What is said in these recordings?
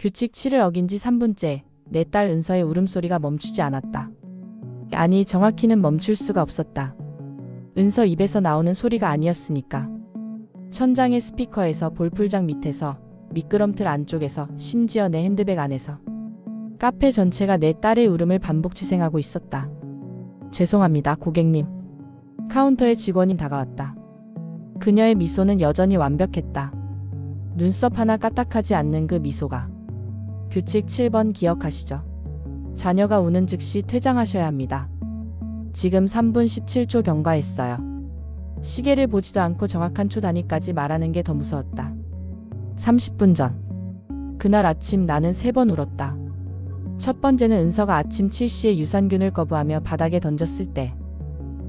규칙 7을 어긴 지 3분째 내 딸 은서의 울음소리가 멈추지 않았다. 아니 정확히는 멈출 수가 없었다. 은서 입에서 나오는 소리가 아니었으니까. 천장의 스피커에서 볼풀장 밑에서 미끄럼틀 안쪽에서 심지어 내 핸드백 안에서 카페 전체가 내 딸의 울음을 반복 지생하고 있었다. 죄송합니다, 고객님. 카운터에 직원이 다가왔다. 그녀의 미소는 여전히 완벽했다. 눈썹 하나 까딱하지 않는 그 미소가. 규칙 7번 기억하시죠? 자녀가 우는 즉시 퇴장하셔야 합니다. 지금 3분 17초 경과했어요. 시계를 보지도 않고 정확한 초 단위까지 말하는 게 더 무서웠다. 30분 전. 그날 아침 나는 세 번 울었다. 첫 번째는 은서가 아침 7시에 유산균을 거부하며 바닥에 던졌을 때.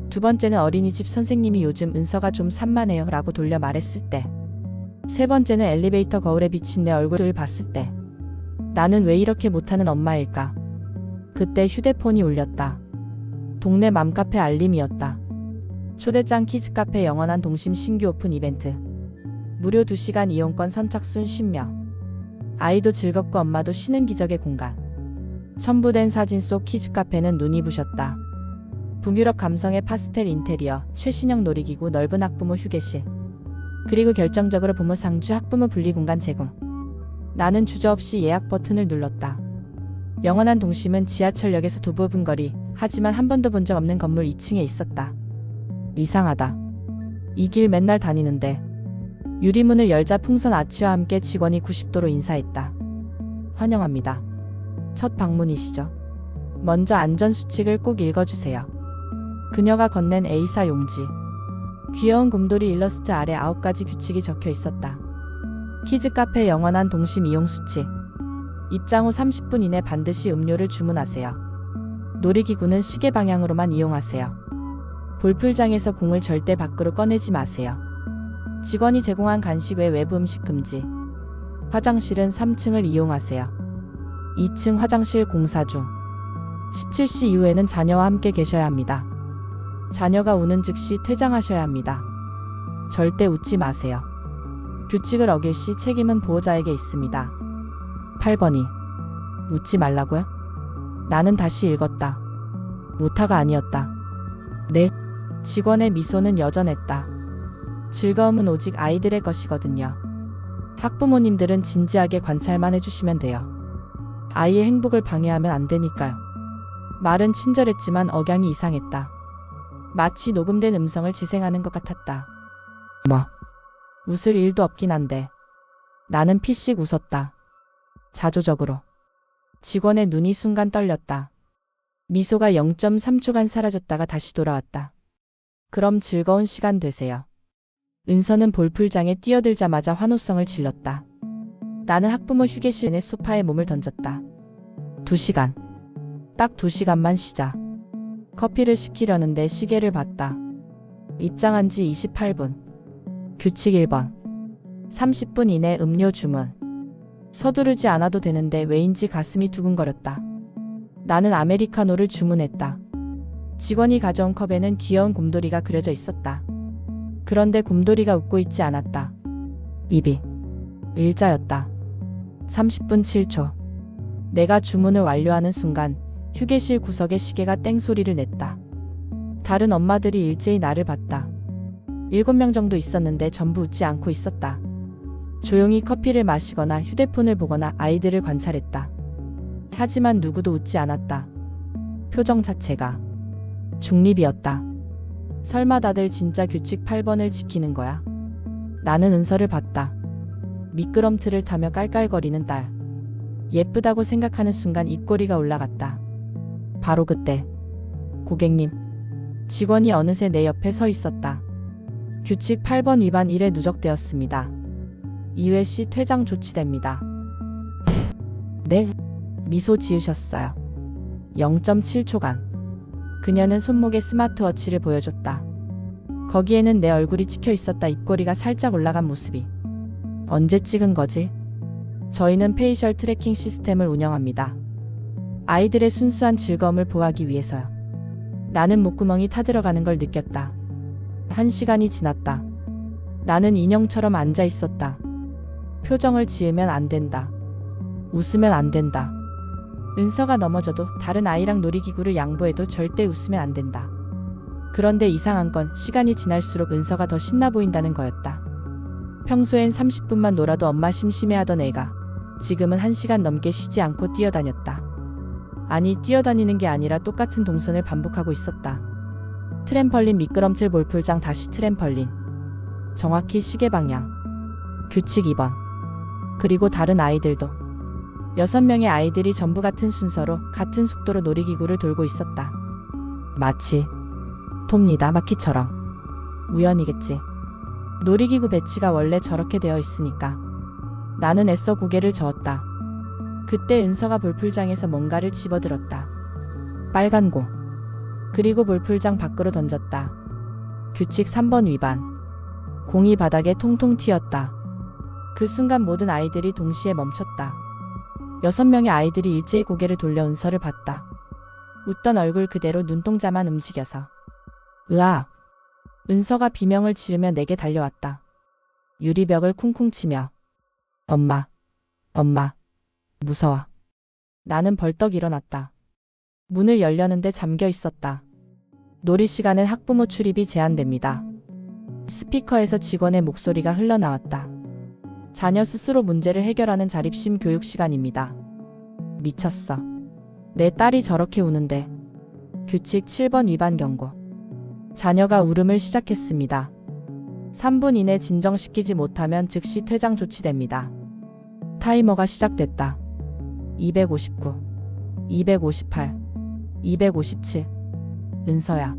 두 번째는 어린이집 선생님이 요즘 은서가 좀 산만해요 라고 돌려 말했을 때. 세 번째는 엘리베이터 거울에 비친 내 얼굴을 봤을 때. 나는 왜 이렇게 못하는 엄마일까? 그때 휴대폰이 울렸다. 동네 맘카페 알림이었다. 초대장 키즈카페 영원한 동심 신규 오픈 이벤트. 무료 2시간 이용권 선착순 10명. 아이도 즐겁고 엄마도 쉬는 기적의 공간. 첨부된 사진 속 키즈카페는 눈이 부셨다. 북유럽 감성의 파스텔 인테리어, 최신형 놀이기구, 넓은 학부모 휴게실. 그리고 결정적으로 부모 상주 학부모 분리 공간 제공. 나는 주저없이 예약 버튼을 눌렀다. 영원한 동심은 지하철역에서 두 부분 거리, 하지만 한 번도 본 적 없는 건물 2층에 있었다. 이상하다. 이 길 맨날 다니는데. 유리문을 열자 풍선 아치와 함께 직원이 90도로 인사했다. 환영합니다. 첫 방문이시죠? 먼저 안전수칙을 꼭 읽어주세요. 그녀가 건넨 A사 용지. 귀여운 곰돌이 일러스트 아래 9가지 규칙이 적혀 있었다. 키즈 카페 영원한 동심 이용 수칙. 입장 후 30분 이내 반드시 음료를 주문하세요. 놀이기구는 시계 방향으로만 이용하세요. 볼풀장에서 공을 절대 밖으로 꺼내지 마세요. 직원이 제공한 간식 외 외부 음식 금지. 화장실은 3층을 이용하세요. 2층 화장실 공사 중. 17시 이후에는 자녀와 함께 계셔야 합니다. 자녀가 우는 즉시 퇴장하셔야 합니다. 절대 웃지 마세요. 규칙을 어길 시 책임은 보호자에게 있습니다. 8번이 웃지 말라고요? 나는 다시 읽었다. 오타가 아니었다. 네. 직원의 미소는 여전했다. 즐거움은 오직 아이들의 것이거든요. 학부모님들은 진지하게 관찰만 해주시면 돼요. 아이의 행복을 방해하면 안 되니까요. 말은 친절했지만 억양이 이상했다. 마치 녹음된 음성을 재생하는 것 같았다. 뭐, 웃을 일도 없긴 한데. 나는 피씩 웃었다. 자조적으로. 직원의 눈이 순간 떨렸다. 미소가 0.3초간 사라졌다가 다시 돌아왔다. 그럼 즐거운 시간 되세요. 은서는 볼풀장에 뛰어들자마자 환호성을 질렀다. 나는 학부모 휴게실 내 소파에 몸을 던졌다. 두 시간. 딱 두 시간만 쉬자. 커피를 시키려는데 시계를 봤다. 입장한 지 28분. 규칙 1번. 30분 이내 음료 주문. 서두르지 않아도 되는데 왜인지 가슴이 두근거렸다. 나는 아메리카노를 주문했다. 직원이 가져온 컵에는 귀여운 곰돌이가 그려져 있었다. 그런데 곰돌이가 웃고 있지 않았다. 입이 일자였다. 30분 7초. 내가 주문을 완료하는 순간 휴게실 구석의 시계가 땡 소리를 냈다. 다른 엄마들이 일제히 나를 봤다. 일곱 명 정도 있었는데 전부 웃지 않고 있었다. 조용히 커피를 마시거나 휴대폰을 보거나 아이들을 관찰했다. 하지만 누구도 웃지 않았다. 표정 자체가 중립이었다. 설마 다들 진짜 규칙 8번을 지키는 거야? 나는 은서를 봤다. 미끄럼틀을 타며 깔깔거리는 딸. 예쁘다고 생각하는 순간 입꼬리가 올라갔다. 바로 그때 고객님 직원이 어느새 내 옆에 서 있었다. 규칙 8번 위반 1에 누적되었습니다. 2회 시 퇴장 조치됩니다. 네? 미소 지으셨어요. 0.7초간. 그녀는 손목에 스마트워치를 보여줬다. 거기에는 내 얼굴이 찍혀 있었다. 입꼬리가 살짝 올라간 모습이. 언제 찍은 거지? 저희는 페이셜 트래킹 시스템을 운영합니다. 아이들의 순수한 즐거움을 보호하기 위해서요. 나는 목구멍이 타들어가는 걸 느꼈다. 한 시간이 지났다. 나는 인형처럼 앉아 있었다. 표정을 지으면 안 된다. 웃으면 안 된다. 은서가 넘어져도 다른 아이랑 놀이기구를 양보해도 절대 웃으면 안 된다. 그런데 이상한 건 시간이 지날수록 은서가 더 신나 보인다는 거였다. 평소엔 30분만 놀아도 엄마 심심해하던 애가 지금은 1시간 넘게 쉬지 않고 뛰어다녔다. 아니, 뛰어다니는 게 아니라 똑같은 동선을 반복하고 있었다. 트램펄린 미끄럼틀 볼풀장 다시 트램펄린. 정확히 시계 방향. 규칙 2번. 그리고 다른 아이들도. 여섯 명의 아이들이 전부 같은 순서로 같은 속도로 놀이기구를 돌고 있었다. 마치 톱니다 마키처럼. 우연이겠지. 놀이기구 배치가 원래 저렇게 되어 있으니까. 나는 애써 고개를 저었다. 그때 은서가 볼풀장에서 뭔가를 집어들었다. 빨간 공. 그리고 볼풀장 밖으로 던졌다. 규칙 3번 위반. 공이 바닥에 통통 튀었다. 그 순간 모든 아이들이 동시에 멈췄다. 여섯 명의 아이들이 일제히 고개를 돌려 은서를 봤다. 웃던 얼굴 그대로 눈동자만 움직여서. 으아! 은서가 비명을 지르며 내게 달려왔다. 유리벽을 쿵쿵 치며. 엄마, 엄마, 무서워. 나는 벌떡 일어났다. 문을 열려는데 잠겨 있었다. 놀이 시간엔 학부모 출입이 제한됩니다. 스피커에서 직원의 목소리가 흘러나왔다. 자녀 스스로 문제를 해결하는 자립심 교육 시간입니다. 미쳤어. 내 딸이 저렇게 우는데. 규칙 7번 위반 경고. 자녀가 울음을 시작했습니다. 3분 이내 진정시키지 못하면 즉시 퇴장 조치됩니다. 타이머가 시작됐다. 259, 258, 257. 은서야.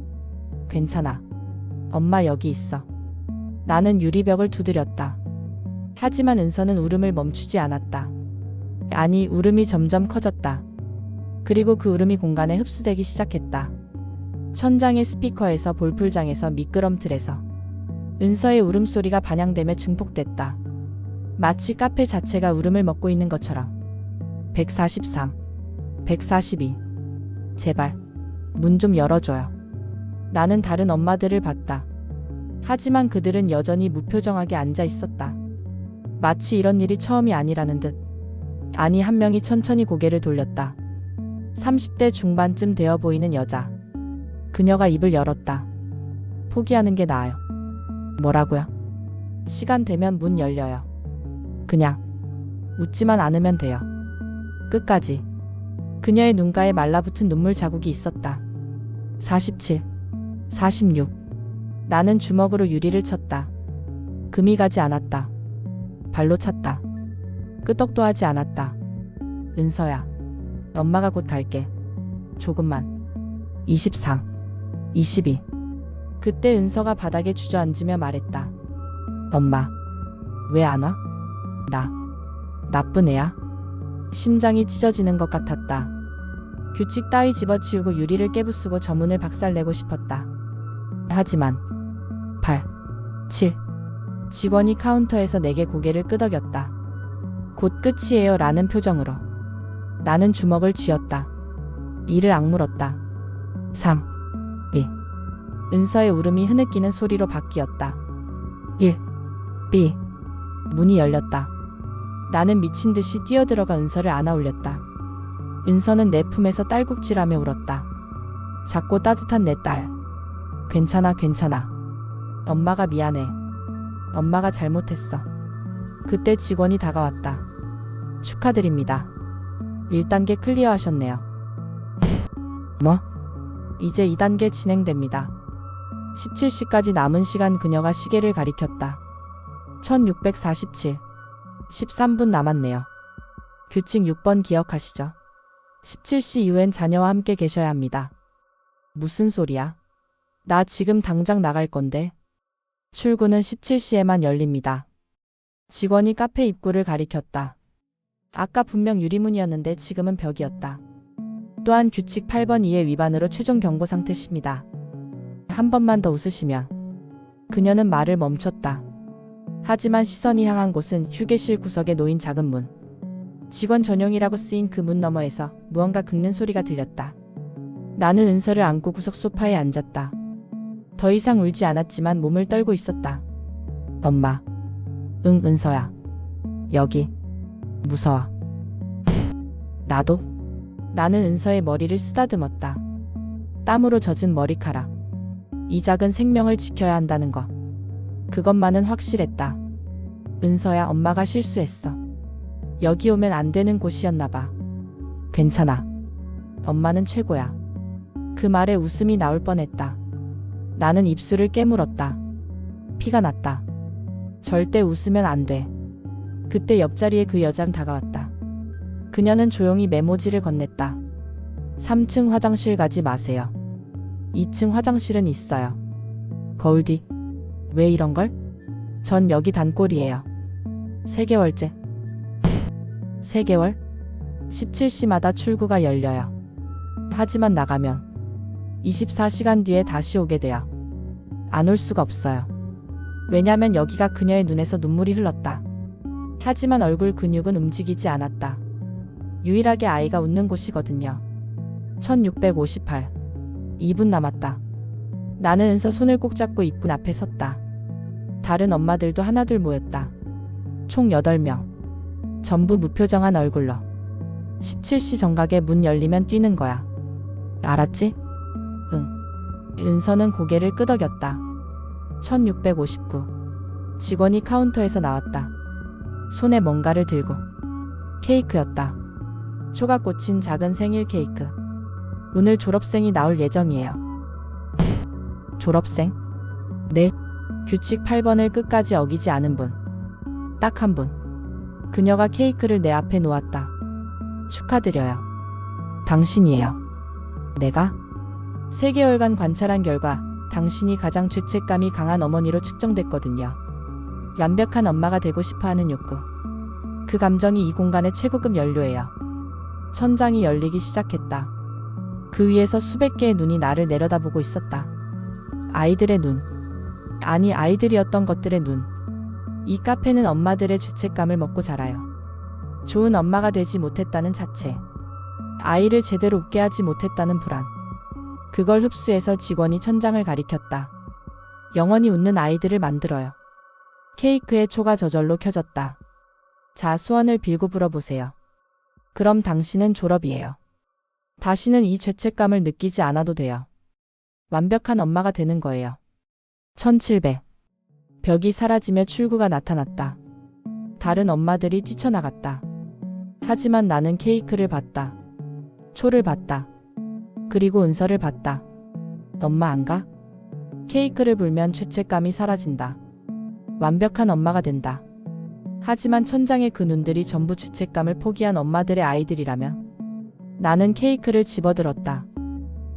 괜찮아. 엄마 여기 있어. 나는 유리벽을 두드렸다. 하지만 은서는 울음을 멈추지 않았다. 아니, 울음이 점점 커졌다. 그리고 그 울음이 공간에 흡수되기 시작했다. 천장의 스피커에서 볼풀장에서 미끄럼틀에서 은서의 울음소리가 반영되며 증폭됐다. 마치 카페 자체가 울음을 먹고 있는 것처럼. 143, 142. 제발, 문 좀 열어줘요. 나는 다른 엄마들을 봤다. 하지만 그들은 여전히 무표정하게 앉아 있었다. 마치 이런 일이 처음이 아니라는 듯. 아니, 한 명이 천천히 고개를 돌렸다. 30대 중반쯤 되어 보이는 여자. 그녀가 입을 열었다. 포기하는 게 나아요. 뭐라고요? 시간 되면 문 열려요. 그냥 웃지만 않으면 돼요. 끝까지. 그녀의 눈가에 말라붙은 눈물 자국이 있었다. 47, 46. 나는 주먹으로 유리를 쳤다. 금이 가지 않았다. 발로 찼다. 끄떡도 하지 않았다. 은서야. 엄마가 곧 갈게. 조금만. 23, 22. 그때 은서가 바닥에 주저앉으며 말했다. 엄마. 왜 안 와? 나. 나쁜 애야? 심장이 찢어지는 것 같았다. 규칙 따위 집어치우고 유리를 깨부수고 저 문을 박살내고 싶었다. 하지만 8, 7 직원이 카운터에서 내게 고개를 끄덕였다. 곧 끝이에요 라는 표정으로. 나는 주먹을 쥐었다. 이를 악물었다. 3, 2 은서의 울음이 흐느끼는 소리로 바뀌었다. 1, B 문이 열렸다. 나는 미친 듯이 뛰어들어가 은서를 안아 올렸다. 은서는 내 품에서 딸꾹질하며 울었다. 작고 따뜻한 내 딸. 괜찮아, 괜찮아. 엄마가 미안해. 엄마가 잘못했어. 그때 직원이 다가왔다. 축하드립니다. 1단계 클리어 하셨네요. 뭐? 이제 2단계 진행됩니다. 17시까지 남은 시간 그녀가 시계를 가리켰다. 1647. 13분 남았네요. 규칙 6번 기억하시죠? 17시 이후엔 자녀와 함께 계셔야 합니다. 무슨 소리야? 나 지금 당장 나갈 건데. 출구는 17시에만 열립니다. 직원이 카페 입구를 가리켰다. 아까 분명 유리문이었는데 지금은 벽이었다. 또한 규칙 8번 2의 위반으로 최종 경고 상태십니다. 한 번만 더 웃으시면. 그녀는 말을 멈췄다. 하지만 시선이 향한 곳은 휴게실 구석에 놓인 작은 문. 직원 전용이라고 쓰인 그 문 너머에서 무언가 긁는 소리가 들렸다. 나는 은서를 안고 구석 소파에 앉았다. 더 이상 울지 않았지만 몸을 떨고 있었다. 엄마. 응, 은서야. 여기. 무서워. 나도. 나는 은서의 머리를 쓰다듬었다. 땀으로 젖은 머리카락. 이 작은 생명을 지켜야 한다는 거. 그것만은 확실했다. 은서야, 엄마가 실수했어. 여기 오면 안 되는 곳이었나 봐. 괜찮아. 엄마는 최고야. 그 말에 웃음이 나올 뻔했다. 나는 입술을 깨물었다. 피가 났다. 절대 웃으면 안 돼. 그때 옆자리에 그 여장 다가왔다. 그녀는 조용히 메모지를 건넸다. 3층 화장실 가지 마세요. 2층 화장실은 있어요. 거울 뒤. 왜 이런 걸? 전 여기 단골이에요. 3개월째. 3개월? 17시마다 출구가 열려요. 하지만 나가면 24시간 뒤에 다시 오게 돼요. 안 올 수가 없어요. 왜냐면 여기가 그녀의 눈에서 눈물이 흘렀다. 하지만 얼굴 근육은 움직이지 않았다. 유일하게 아이가 웃는 곳이거든요. 1658. 2분 남았다. 나는 은서 손을 꼭 잡고 입구 앞에 섰다. 다른 엄마들도 하나둘 모였다. 총 8명. 전부 무표정한 얼굴로. 17시 정각에 문 열리면 뛰는 거야. 알았지? 응. 은서는 고개를 끄덕였다. 1659. 직원이 카운터에서 나왔다. 손에 뭔가를 들고. 케이크였다. 초가 꽂힌 작은 생일 케이크. 오늘 졸업생이 나올 예정이에요. 졸업생? 네. 규칙 8번을 끝까지 어기지 않은 분. 딱 한 분. 그녀가 케이크를 내 앞에 놓았다. 축하드려요. 당신이에요. 내가? 3개월간 관찰한 결과 당신이 가장 죄책감이 강한 어머니로 측정됐거든요. 완벽한 엄마가 되고 싶어 하는 욕구. 그 감정이 이 공간의 최고급 연료예요. 천장이 열리기 시작했다. 그 위에서 수백 개의 눈이 나를 내려다보고 있었다. 아이들의 눈. 아니, 아이들이었던 것들의 눈. 이 카페는 엄마들의 죄책감을 먹고 자라요. 좋은 엄마가 되지 못했다는 자체. 아이를 제대로 웃게 하지 못했다는 불안. 그걸 흡수해서 직원이 천장을 가리켰다. 영원히 웃는 아이들을 만들어요. 케이크의 초가 저절로 켜졌다. 자, 소원을 빌고 불어보세요. 그럼 당신은 졸업이에요. 다시는 이 죄책감을 느끼지 않아도 돼요. 완벽한 엄마가 되는 거예요. 1700. 벽이 사라지며 출구가 나타났다. 다른 엄마들이 뛰쳐나갔다. 하지만 나는 케이크를 봤다. 초를 봤다. 그리고 은서를 봤다. 엄마 안 가? 케이크를 불면 죄책감이 사라진다. 완벽한 엄마가 된다. 하지만 천장의 그 눈들이 전부 죄책감을 포기한 엄마들의 아이들이라면 나는 케이크를 집어들었다.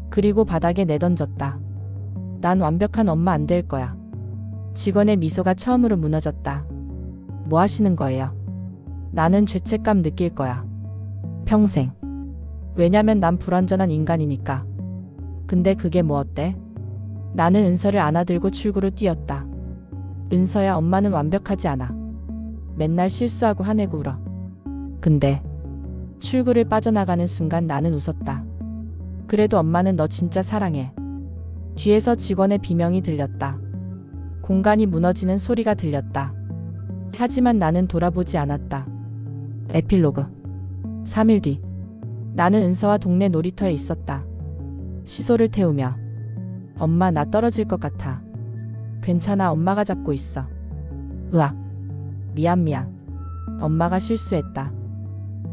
그리고 바닥에 내던졌다. 난 완벽한 엄마 안 될 거야. 직원의 미소가 처음으로 무너졌다. 뭐 하시는 거예요? 나는 죄책감 느낄 거야. 평생. 왜냐면 난 불완전한 인간이니까. 근데 그게 뭐 어때? 나는 은서를 안아들고 출구로 뛰었다. 은서야 엄마는 완벽하지 않아. 맨날 실수하고 화내고 울어. 근데 출구를 빠져나가는 순간 나는 웃었다. 그래도 엄마는 너 진짜 사랑해. 뒤에서 직원의 비명이 들렸다. 공간이 무너지는 소리가 들렸다. 하지만 나는 돌아보지 않았다. 에필로그. 3일 뒤. 나는 은서와 동네 놀이터에 있었다. 시소를 태우며. 엄마 나 떨어질 것 같아. 괜찮아 엄마가 잡고 있어. 으악. 미안 미안. 엄마가 실수했다.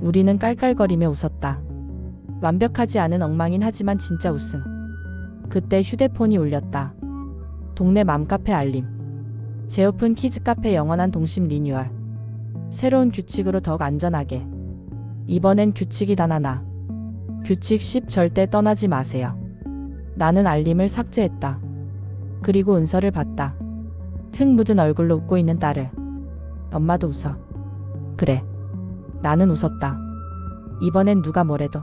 우리는 깔깔거리며 웃었다. 완벽하지 않은 엉망인 하지만 진짜 웃음. 그때 휴대폰이 울렸다. 동네 맘카페 알림. 재오픈 키즈 카페 영원한 동심 리뉴얼. 새로운 규칙으로 더욱 안전하게. 이번엔 규칙이 단 하나. 규칙 10 절대 떠나지 마세요. 나는 알림을 삭제했다. 그리고 은서를 봤다. 흙 묻은 얼굴로 웃고 있는 딸을. 엄마도 웃어. 그래. 나는 웃었다. 이번엔 누가 뭐래도